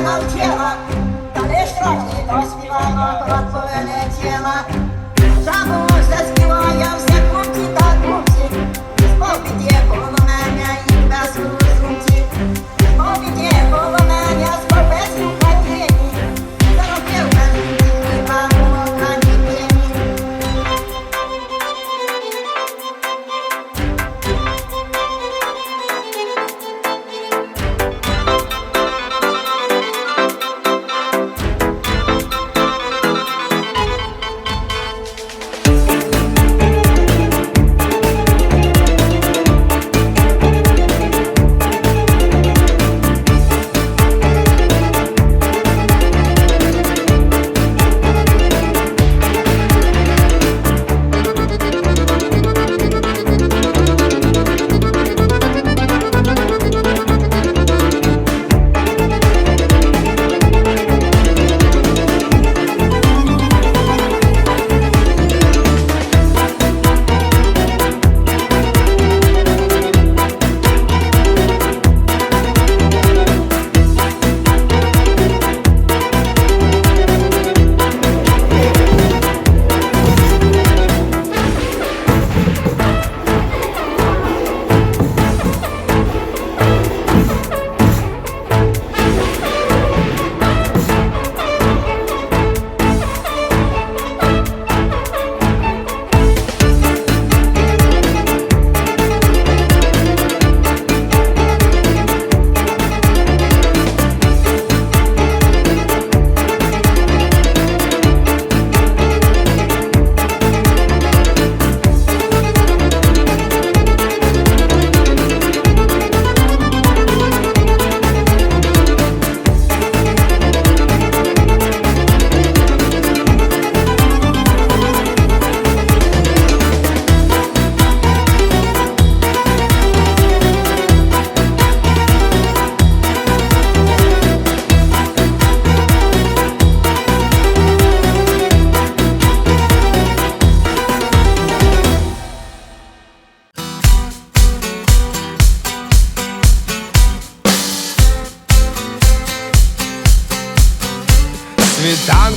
навчила, та лиш трохи доспівала, коли полетіла. Жабу заспіває все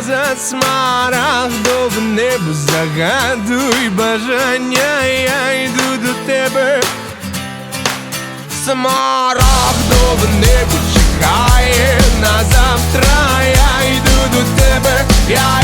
назад Смарагдове небо загадуй бажання Я йду до тебе. Смарагдове небо чекає на завтра Я йду до тебе, я